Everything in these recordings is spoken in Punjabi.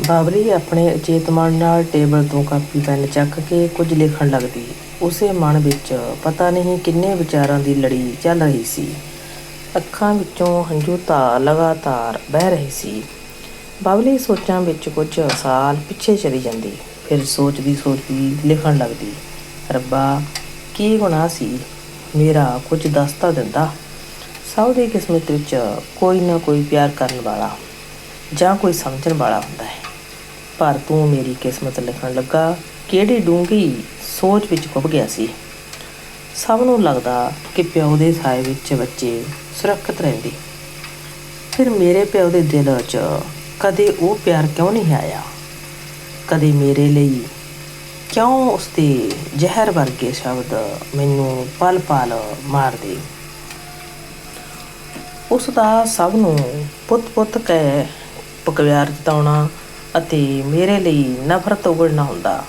ਬਾਬਰੀ ਆਪਣੇ ਅਚੇਤ ਮਨ ਨਾਲ ਟੇਬਲ ਤੋਂ ਕਾਪੀ, ਪੈਨ ਚੱਕ ਕੇ ਕੁਝ ਲਿਖਣ ਲੱਗਦੀ। ਉਸੇ ਮਨ ਵਿੱਚ ਪਤਾ ਨਹੀਂ ਕਿੰਨੇ ਵਿਚਾਰਾਂ ਦੀ ਲੜੀ ਚੱਲ ਰਹੀ ਸੀ। ਅੱਖਾਂ ਵਿੱਚੋਂ ਹੰਝੂ ਤਾਂ ਲਗਾਤਾਰ ਵਹਿ ਰਹੇ ਸੀ। ਬਾਬਲੀ ਸੋਚਾਂ ਵਿੱਚ ਕੁਝ ਸਾਲ ਪਿੱਛੇ ਚਲੀ ਜਾਂਦੀ। ਫਿਰ ਸੋਚਦੀ ਸੋਚਦੀ ਲਿਖਣ ਲੱਗਦੀ, ਰੱਬਾ, ਕੀ ਗੁਨਾਹ ਸੀ? ਮੇਰਾ ਕੁਝ ਦੱਸ ਦਿੰਦਾ। ਸਭ ਦੀ ਕਿਸਮਤ ਵਿੱਚ ਕੋਈ ਨਾ ਕੋਈ ਪਿਆਰ ਕਰਨ ਵਾਲਾ ਜਾਂ ਕੋਈ ਸਮਝਣ ਵਾਲਾ ਹੁੰਦਾ ਹੈ। ਪਰ ਤੂੰ ਮੇਰੀ ਕਿਸਮਤ ਲਿਖਣ ਲੱਗਾ ਕਿਹੜੀ ਡੂੰਘੀ ਸੋਚ ਵਿੱਚ ਖੁੱਭ ਗਿਆ ਸੀ। ਸਭ ਨੂੰ ਲੱਗਦਾ ਕਿ ਪਿਓ ਦੇ ਸਾਏ ਵਿੱਚ ਬੱਚੇ ਸੁਰੱਖਿਅਤ ਰਹਿੰਦੇ। ਫਿਰ ਮੇਰੇ ਪਿਓ ਦੇ ਦਿਲ 'ਚ ਕਦੇ ਉਹ ਪਿਆਰ ਕਿਉਂ ਨਹੀਂ ਆਇਆ? ਕਦੇ ਮੇਰੇ ਲਈ ਕਿਉਂ ਉਸਦੇ ਜ਼ਹਿਰ ਵਰਗੇ ਸ਼ਬਦ ਮੈਨੂੰ ਪਲ ਪਲ ਮਾਰਦੇ? ਉਸ ਦਾ ਸਭ ਨੂੰ ਪੁੱਤ ਪੁੱਤ ਕਹਿ ਪਕਵਾਰ ਜਤਾਉਣਾ ਅਤੇ ਮੇਰੇ ਲਈ ਨਫ਼ਰਤ ਉਗੜਨਾ ਹੁੰਦਾ।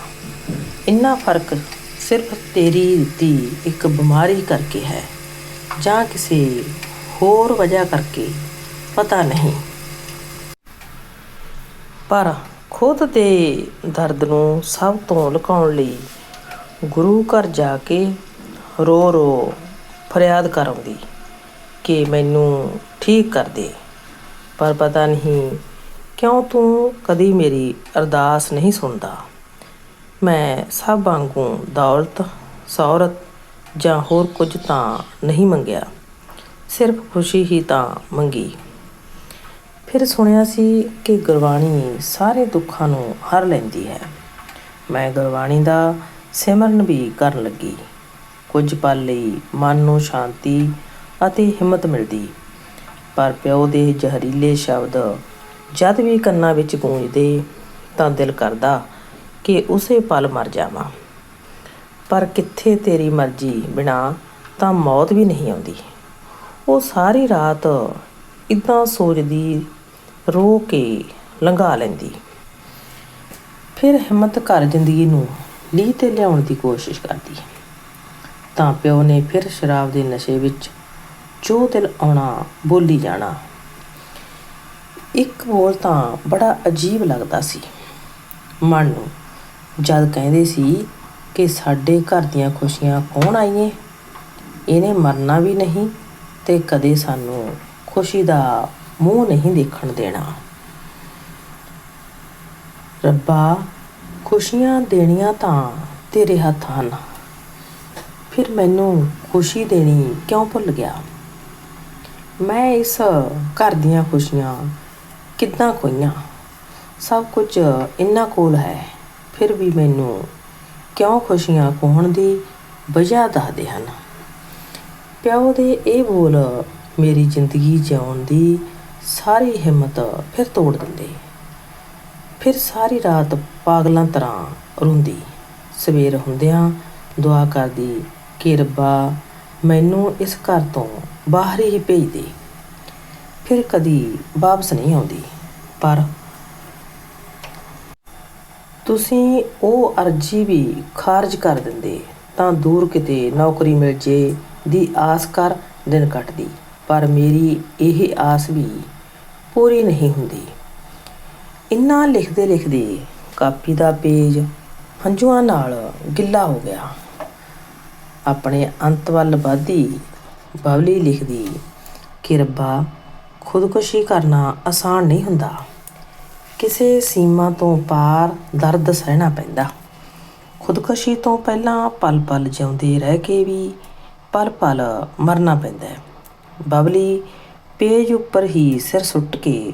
ਇੰਨਾ ਫ਼ਰਕ ਸਿਰਫ ਤੇਰੀ ਦਿੱਤੀ ਇੱਕ ਬਿਮਾਰੀ ਕਰਕੇ ਹੈ, ਜਾਂ ਕਿਸੇ ਹੋਰ ਵਜ੍ਹਾ ਕਰਕੇ ਪਤਾ ਨਹੀਂ। ਪਰ ਖੁਦ ਦੇ ਦਰਦ ਨੂੰ ਸਭ ਤੋਂ ਲੁਕਾਉਣ ਲਈ ਗੁਰੂ ਘਰ ਜਾ ਕੇ ਰੋ ਰੋ ਫਰਿਆਦ ਕਰਾਉਂਦੀ ਕਿ ਮੈਨੂੰ ਠੀਕ ਕਰ ਦੇ, ਪਰ ਪਤਾ ਨਹੀਂ ਕਿਉਂ ਤੂੰ ਕਦੀ ਮੇਰੀ ਅਰਦਾਸ ਨਹੀਂ ਸੁਣਦਾ? ਮੈਂ ਸਭ ਵਾਂਗੂ ਦੌਲਤ, ਸੌਰਤ ਜਾਂ ਹੋਰ ਕੁਝ ਤਾਂ ਨਹੀਂ ਮੰਗਿਆ। ਸਿਰਫ ਖੁਸ਼ੀ ਹੀ ਤਾਂ ਮੰਗੀ। ਫਿਰ ਸੁਣਿਆ ਸੀ ਕਿ ਗੁਰਬਾਣੀ ਸਾਰੇ ਦੁੱਖਾਂ ਨੂੰ ਹਰ ਲੈਂਦੀ ਹੈ। ਮੈਂ ਗੁਰਬਾਣੀ ਦਾ ਸਿਮਰਨ ਵੀ ਕਰਨ ਲੱਗੀ। ਕੁਝ ਪਲ ਲਈ ਮਨ ਨੂੰ ਸ਼ਾਂਤੀ ਅਤੇ ਹਿੰਮਤ ਮਿਲਦੀ। ਪਰ ਪਿਓ ਦੇ ਜ਼ਹਿਰੀਲੇ ਸ਼ਬਦ ਜਦ ਵੀ ਕੰਨਾਂ ਵਿੱਚ ਗੂੰਜਦੇ ਤਾਂ ਦਿਲ ਕਰਦਾ ਕਿ ਉਸੇ ਪਲ ਮਰ ਜਾਵਾਂ। ਪਰ ਕਿੱਥੇ ਤੇਰੀ ਮਰਜ਼ੀ ਬਿਨਾ ਤਾਂ ਮੌਤ ਵੀ ਨਹੀਂ ਆਉਂਦੀ। ਉਹ ਸਾਰੀ ਰਾਤ ਇਦਾਂ ਸੋਚਦੀ, ਰੋ ਕੇ ਲੰਘਾ ਲੈਂਦੀ। ਫਿਰ ਹਿੰਮਤ ਕਰ ਜ਼ਿੰਦਗੀ ਨੂੰ ਲੀਹ ਤੇ ਲਿਆਉਣ ਦੀ ਕੋਸ਼ਿਸ਼ ਕਰਦੀ। ਤਾਂ ਪਿਓ ਨੇ ਫਿਰ ਸ਼ਰਾਬ ਦੇ ਨਸ਼ੇ ਵਿੱਚ ਜੋ ਦਿਲ ਆਉਣਾ, ਬੋਲੀ ਜਾਣਾ। ਇੱਕ ਬੋਲ ਤਾਂ ਬੜਾ ਅਜੀਬ ਲੱਗਦਾ ਸੀ। ਮਨ ਨੂੰ ਜਦ ਕਹਿੰਦੇ ਸੀ ਕਿ ਸਾਡੇ ਘਰ ਦੀਆਂ ਖੁਸ਼ੀਆਂ ਕੌਣ ਆਈਏ? ਇਹਨੇ ਮਰਨਾ ਵੀ ਨਹੀਂ ਤੇ ਕਦੇ ਸਾਨੂੰ ਖੁਸ਼ੀ ਦਾ ਮੂੰਹ ਨਹੀਂ ਦੇਖਣ ਦੇਣਾ। ਰੱਬਾ, ਖੁਸ਼ੀਆਂ ਦੇਣੀਆਂ ਤਾਂ ਤੇਰੇ ਹੱਥ ਹਨ। ਫਿਰ ਮੈਨੂੰ ਖੁਸ਼ੀ ਦੇਣੀ ਕਿਉਂ ਭੁੱਲ ਗਿਆ? ਮੈਂ ਇਸ ਘਰ ਦੀਆਂ ਖੁਸ਼ੀਆਂ ਕਿੱਦਾਂ ਖੋਈਆਂ? ਸਭ ਕੁਝ ਇੰਨਾ ਕੋਲ ਹੈ। ਫਿਰ ਵੀ ਮੈਨੂੰ ਕਿਉਂ ਖੁਸ਼ੀਆਂ ਖੋਹਣ ਦੀ ਵਜ੍ਹਾ ਦੱਸਦੇ ਹਨ? ਪਿਓ ਦੇ ਇਹ ਬੋਲ ਮੇਰੀ ਜ਼ਿੰਦਗੀ ਜਿਉਣ ਦੀ ਸਾਰੀ ਹਿੰਮਤ ਫਿਰ ਤੋੜ ਦਿੰਦੇ। ਫਿਰ ਸਾਰੀ ਰਾਤ ਪਾਗਲਾਂ ਤਰ੍ਹਾਂ ਰੋਂਦੀ। ਸਵੇਰ ਹੁੰਦਿਆਂ ਦੁਆ ਕਰਦੀ ਕਿ ਰੱਬਾ, ਮੈਨੂੰ ਇਸ ਘਰ ਤੋਂ ਬਾਹਰ ਹੀ ਭੇਜ ਦੇ। ਫਿਰ ਕਦੀ ਵਾਪਸ ਨਹੀਂ ਆਉਂਦੀ। ਪਰ ਤੁਸੀਂ ਉਹ ਅਰਜ਼ੀ ਵੀ ਖਾਰਜ ਕਰ ਦਿੰਦੇ, ਤਾਂ ਦੂਰ ਕਿਤੇ ਨੌਕਰੀ ਮਿਲ ਜੇ ਦੀ ਆਸ ਕਰ ਦਿਨ ਕੱਟਦੀ। ਪਰ ਮੇਰੀ ਇਹ ਆਸ ਵੀ ਪੂਰੀ ਨਹੀਂ ਹੁੰਦੀ। ਇੰਨਾ ਲਿਖਦੇ ਲਿਖਦੇ ਕਾਪੀ ਦਾ ਪੇਜ ਹੰਝੂਆਂ ਨਾਲ ਗਿੱਲਾ ਹੋ ਗਿਆ। ਆਪਣੇ ਅੰਤ ਵੱਲ ਵਧਦੀ ਬਵਲੀ ਲਿਖਦੀ, ਕਿ ਰੱਬਾ ਖੁਦਕੁਸ਼ੀ ਕਰਨਾ ਆਸਾਨ ਨਹੀਂ ਹੁੰਦਾ। ਕਿਸੇ ਸੀਮਾ ਤੋਂ ਪਾਰ ਦਰਦ ਸਹਿਣਾ ਪੈਂਦਾ। ਖੁਦਕੁਸ਼ੀ ਤੋਂ ਪਹਿਲਾਂ ਪਲ-ਪਲ ਜਿਉਂਦੇ ਰਹਿ ਕੇ ਵੀ ਪਲ-ਪਲ ਮਰਨਾ ਪੈਂਦਾ ਹੈ। ਬਬਲੀ ਪੇਜ ਉੱਪਰ ਹੀ ਸਿਰ ਸੁੱਟ ਕੇ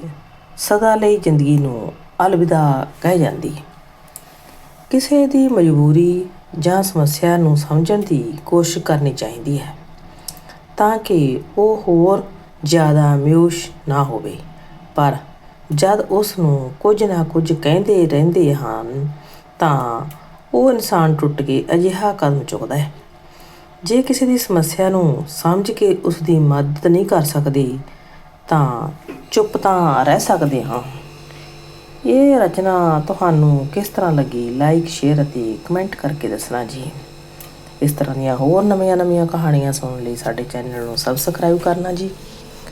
ਸਦਾ ਲਈ ਜ਼ਿੰਦਗੀ ਨੂੰ ਅਲਵਿਦਾ ਕਹਿ ਜਾਂਦੀ। ਕਿਸੇ ਦੀ ਮਜਬੂਰੀ ਜਾਂ ਸਮੱਸਿਆ ਨੂੰ ਸਮਝਣ ਦੀ ਕੋਸ਼ਿਸ਼ ਕਰਨੀ ਚਾਹੀਦੀ ਹੈ, ਤਾਂ ਕਿ ਉਹ ਹੋਰ ਜ਼ਿਆਦਾ ਮਿਊਸ਼ ਨਾ ਹੋਵੇ। ਪਰ ਜਦ ਉਸ ਨੂੰ ਕੁਝ ਨਾ ਕੁਝ ਕਹਿੰਦੇ ਰਹਿੰਦੇ ਹਨ, ਤਾਂ ਉਹ ਇਨਸਾਨ ਟੁੱਟ ਕੇ ਅਜਿਹਾ ਕਦਮ ਚੁੱਕਦਾ ਹੈ। ਜੇ ਕਿਸੇ ਦੀ ਸਮੱਸਿਆ ਨੂੰ ਸਮਝ ਕੇ ਉਸ ਦੀ ਮਦਦ ਨਹੀਂ ਕਰ ਸਕਦੇ, ਤਾਂ ਚੁੱਪ ਤਾਂ ਰਹਿ ਸਕਦੇ ਹਾਂ। ਇਹ ਰਚਨਾ ਤੁਹਾਨੂੰ ਕਿਸ ਤਰ੍ਹਾਂ ਲੱਗੀ? ਲਾਈਕ ਸ਼ੇਅਰ ਅਤੇ ਕਮੈਂਟ ਕਰਕੇ ਦੱਸਣਾ ਜੀ। ਇਸ ਤਰ੍ਹਾਂ ਦੀਆਂ ਹੋਰ ਨਵੀਆਂ-ਨਵੀਆਂ ਕਹਾਣੀਆਂ ਸੁਣਨ ਲਈ ਸਾਡੇ ਚੈਨਲ ਨੂੰ ਸਬਸਕ੍ਰਾਈਬ ਕਰਨਾ ਜੀ।